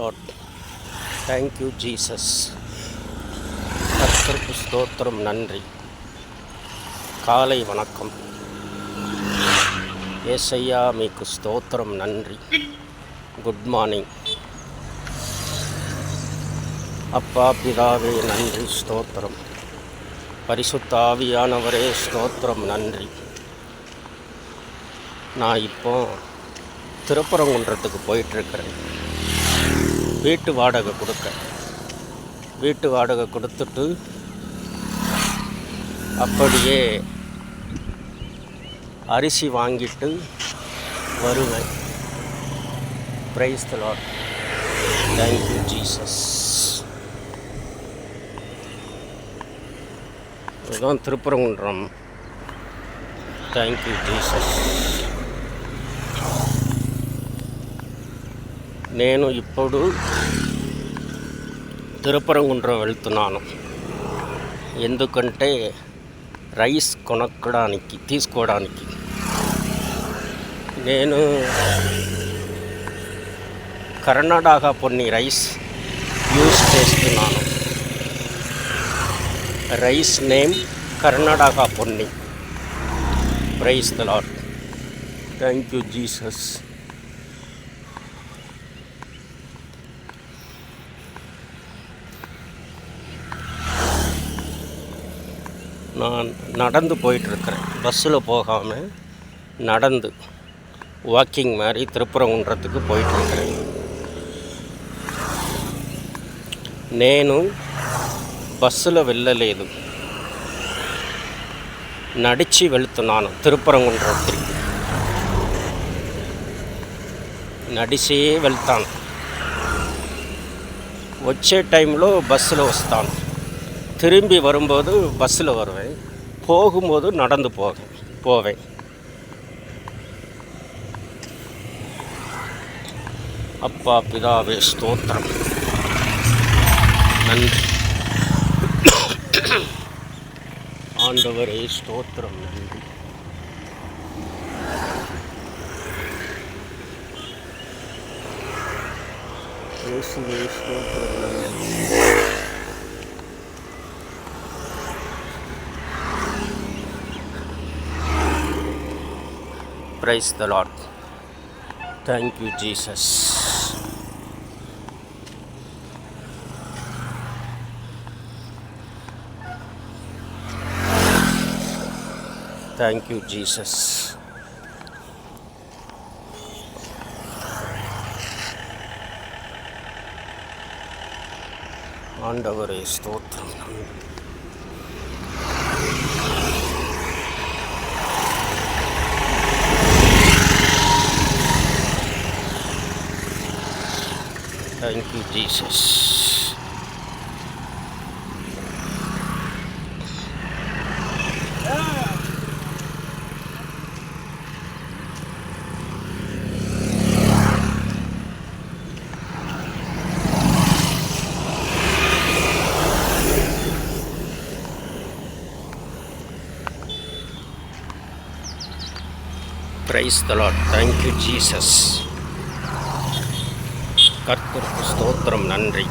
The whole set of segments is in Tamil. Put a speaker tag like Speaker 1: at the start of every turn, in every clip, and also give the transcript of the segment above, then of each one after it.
Speaker 1: லாட் தேங்க்யூ ஜீசஸ் கர்த்தருக்கு ஸ்தோத்திரம் நன்றி. காலை வணக்கம். ஏசையா மீக்கு ஸ்தோத்திரம் நன்றி. குட் மார்னிங் அப்பா பிதாவே நன்றி ஸ்தோத்திரம். பரிசுத்த ஆவியானவரே ஸ்தோத்திரம் நன்றி. நான் இப்போ திருப்பரங்குன்றத்துக்கு போயிட்டுருக்கிறேன் வீட்டு வாடகை கொடுக்க. வீட்டு வாடகை கொடுத்துட்டு அப்படியே அரிசி வாங்கிட்டு வருவேன். Praise the Lord thank you Jesus இதுதான் திருப்பரங்குன்றம். தேங்க்யூ ஜீசஸ் నేను ఇప్పుడు తిరుపరంగుండ్రం వెళ్తున్నాను. ఎందుకంటే రైస్ కొనక్కడానికి తీసుకోవడానికి. నేను కర్ణాటక కొన్ని రైస్ యూస్ చేస్తున్నాను. Rice name Karnataka Ponni. Rice the thank you Jesus. நான் நடந்து போயிட்டுருக்கிறேன் பஸ்ஸில் போகாமல் நடந்து வாக்கிங் மாதிரி திருப்பரங்குன்றத்துக்கு போயிட்டுருக்கிறேன் నేను బస్సులో వెళ్ళలేదు నడిచి వెళుతున్నాను తిరుపరంగుండ్రం తిరిగి నడిచే వెళ్తాను వచ్చే టైంలో బస్సులో వస్తాను திரும்பி வரும்போது பஸ்ஸில் வருவேன். போகும்போது நடந்து போக போவேன். அப்பா பிதாவே ஸ்தோத்திரம். நன்றி. ஆண்டவரே ஸ்தோத்திரம் நன்றி. இயேசுவே ஸ்தோத்திரம் நன்றி. Praise the Lord. Thank you, Jesus. Thank you, Jesus. ஆண்டவரை ஸ்தோத்திரம் Thank you, Jesus. Praise the Lord. Thank you, Jesus. கர்த்தருக்கு ஸ்தோத்திரம் நன்றி.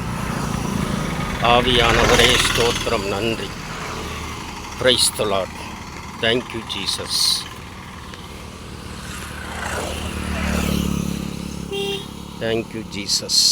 Speaker 1: ஆவியானவரே ஸ்தோத்திரம் நன்றி. Praise the thank you Jesus thank you Jesus